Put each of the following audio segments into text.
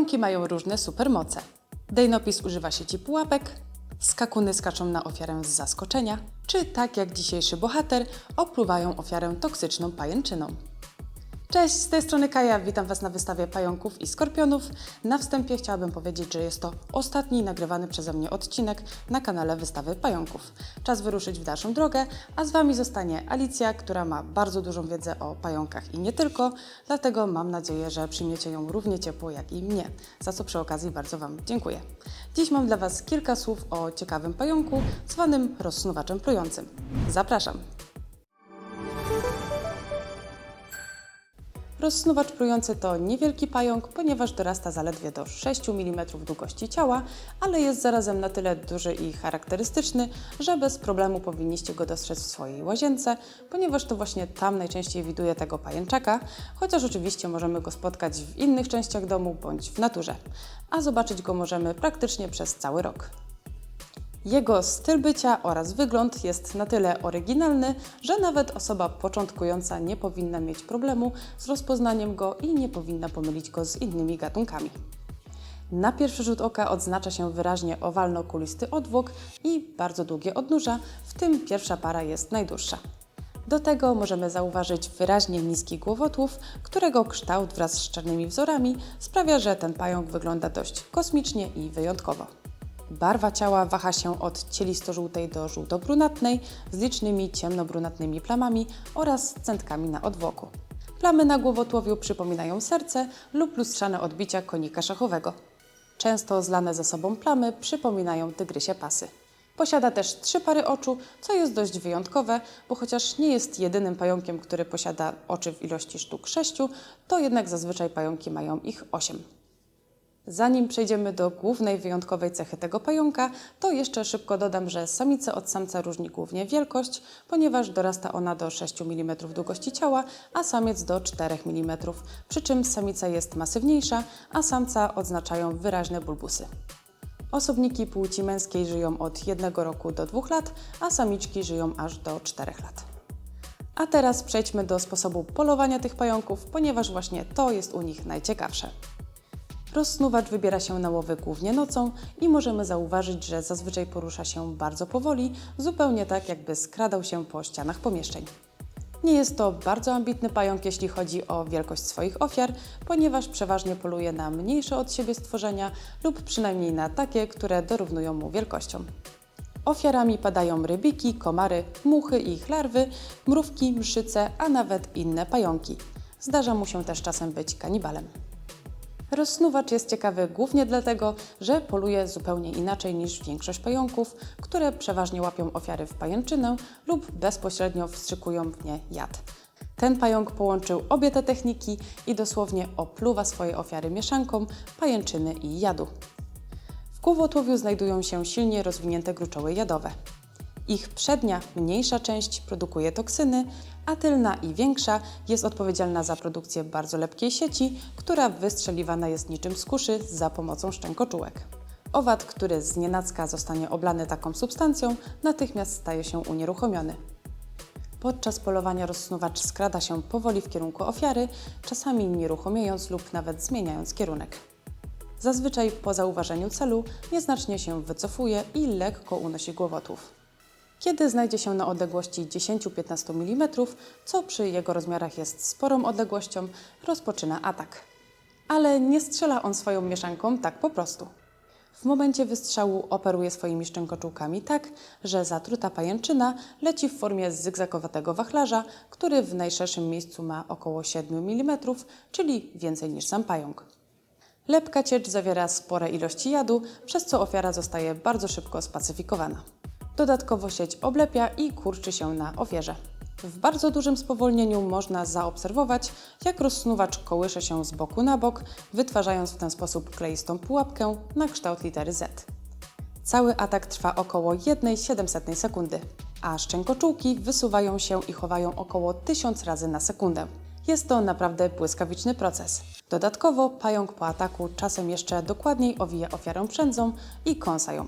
Pająki mają różne supermoce. Dejnopis używa sieci pułapek, skakuny skaczą na ofiarę z zaskoczenia, czy tak jak dzisiejszy bohater, opluwają ofiarę toksyczną pajęczyną. Cześć, z tej strony Kaja, witam Was na wystawie pająków i skorpionów. Na wstępie chciałabym powiedzieć, że jest to ostatni nagrywany przeze mnie odcinek na kanale wystawy pająków. Czas wyruszyć w dalszą drogę, a z Wami zostanie Alicja, która ma bardzo dużą wiedzę o pająkach i nie tylko, dlatego mam nadzieję, że przyjmiecie ją równie ciepło jak i mnie, za co przy okazji bardzo Wam dziękuję. Dziś mam dla Was kilka słów o ciekawym pająku, zwanym rozsnuwaczem plującym. Zapraszam! Rozsnuwacz plujący to niewielki pająk, ponieważ dorasta zaledwie do 6 mm długości ciała, ale jest zarazem na tyle duży i charakterystyczny, że bez problemu powinniście go dostrzec w swojej łazience, ponieważ to właśnie tam najczęściej widuje tego pajęczaka, chociaż oczywiście możemy go spotkać w innych częściach domu bądź w naturze. A zobaczyć go możemy praktycznie przez cały rok. Jego styl bycia oraz wygląd jest na tyle oryginalny, że nawet osoba początkująca nie powinna mieć problemu z rozpoznaniem go i nie powinna pomylić go z innymi gatunkami. Na pierwszy rzut oka odznacza się wyraźnie owalno-kulisty odwłok i bardzo długie odnóża, w tym pierwsza para jest najdłuższa. Do tego możemy zauważyć wyraźnie niski głowotłów, którego kształt wraz z czarnymi wzorami sprawia, że ten pająk wygląda dość kosmicznie i wyjątkowo. Barwa ciała waha się od cielisto-żółtej do żółto-brunatnej z licznymi ciemno-brunatnymi plamami oraz centkami na odwłoku. Plamy na głowotłowiu przypominają serce lub lustrzane odbicia konika szachowego. Często zlane ze sobą plamy przypominają tygrysie pasy. Posiada też trzy pary oczu, co jest dość wyjątkowe, bo chociaż nie jest jedynym pająkiem, który posiada oczy w ilości sztuk sześciu, to jednak zazwyczaj pająki mają ich osiem. Zanim przejdziemy do głównej wyjątkowej cechy tego pająka, to jeszcze szybko dodam, że samica od samca różni głównie wielkość, ponieważ dorasta ona do 6 mm długości ciała, a samiec do 4 mm, przy czym samica jest masywniejsza, a samca odznaczają wyraźne bulbusy. Osobniki płci męskiej żyją od 1 roku do 2 lat, a samiczki żyją aż do 4 lat. A teraz przejdźmy do sposobu polowania tych pająków, ponieważ właśnie to jest u nich najciekawsze. Rozsnuwacz wybiera się na łowy głównie nocą i możemy zauważyć, że zazwyczaj porusza się bardzo powoli, zupełnie tak jakby skradał się po ścianach pomieszczeń. Nie jest to bardzo ambitny pająk, jeśli chodzi o wielkość swoich ofiar, ponieważ przeważnie poluje na mniejsze od siebie stworzenia lub przynajmniej na takie, które dorównują mu wielkością. Ofiarami padają rybiki, komary, muchy i ich larwy, mrówki, mszyce, a nawet inne pająki. Zdarza mu się też czasem być kanibalem. Rozsnuwacz jest ciekawy głównie dlatego, że poluje zupełnie inaczej niż większość pająków, które przeważnie łapią ofiary w pajęczynę lub bezpośrednio wstrzykują w nie jad. Ten pająk połączył obie te techniki i dosłownie opluwa swoje ofiary mieszanką pajęczyny i jadu. W głowotłowiu znajdują się silnie rozwinięte gruczoły jadowe. Ich przednia, mniejsza część produkuje toksyny, a tylna i większa jest odpowiedzialna za produkcję bardzo lepkiej sieci, która wystrzeliwana jest niczym z kuszy za pomocą szczękoczułek. Owad, który z nienacka zostanie oblany taką substancją, natychmiast staje się unieruchomiony. Podczas polowania rozsnuwacz skrada się powoli w kierunku ofiary, czasami nieruchomiejąc lub nawet zmieniając kierunek. Zazwyczaj po zauważeniu celu nieznacznie się wycofuje i lekko unosi głowotłów. Kiedy znajdzie się na odległości 10-15 mm, co przy jego rozmiarach jest sporą odległością, rozpoczyna atak. Ale nie strzela on swoją mieszanką tak po prostu. W momencie wystrzału operuje swoimi szczękoczułkami tak, że zatruta pajęczyna leci w formie zygzakowatego wachlarza, który w najszerszym miejscu ma około 7 mm, czyli więcej niż sam pająk. Lepka ciecz zawiera spore ilości jadu, przez co ofiara zostaje bardzo szybko spacyfikowana. Dodatkowo sieć oblepia i kurczy się na ofierze. W bardzo dużym spowolnieniu można zaobserwować, jak rozsnuwacz kołysze się z boku na bok, wytwarzając w ten sposób kleistą pułapkę na kształt litery Z. Cały atak trwa około 1,7 sekundy, a szczękoczułki wysuwają się i chowają około 1000 razy na sekundę. Jest to naprawdę błyskawiczny proces. Dodatkowo pająk po ataku czasem jeszcze dokładniej owija ofiarę przędzą i kąsa ją.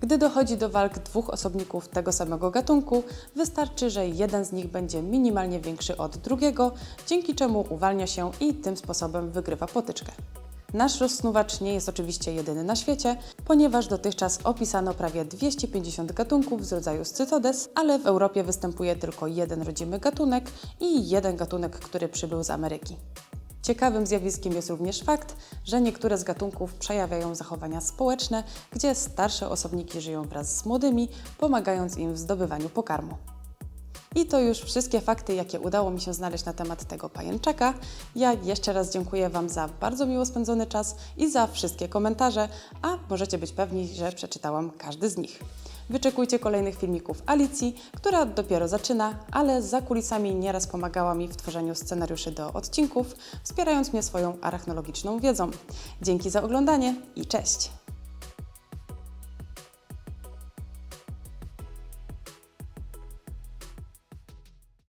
Gdy dochodzi do walk dwóch osobników tego samego gatunku, wystarczy, że jeden z nich będzie minimalnie większy od drugiego, dzięki czemu uwalnia się i tym sposobem wygrywa potyczkę. Nasz rozsnuwacz nie jest oczywiście jedyny na świecie, ponieważ dotychczas opisano prawie 250 gatunków z rodzaju Scytodes, ale w Europie występuje tylko jeden rodzimy gatunek i jeden gatunek, który przybył z Ameryki. Ciekawym zjawiskiem jest również fakt, że niektóre z gatunków przejawiają zachowania społeczne, gdzie starsze osobniki żyją wraz z młodymi, pomagając im w zdobywaniu pokarmu. I to już wszystkie fakty, jakie udało mi się znaleźć na temat tego pajęczaka. Ja jeszcze raz dziękuję Wam za bardzo miło spędzony czas i za wszystkie komentarze, a możecie być pewni, że przeczytałam każdy z nich. Wyczekujcie kolejnych filmików Alicji, która dopiero zaczyna, ale za kulisami nieraz pomagała mi w tworzeniu scenariuszy do odcinków, wspierając mnie swoją arachnologiczną wiedzą. Dzięki za oglądanie i cześć!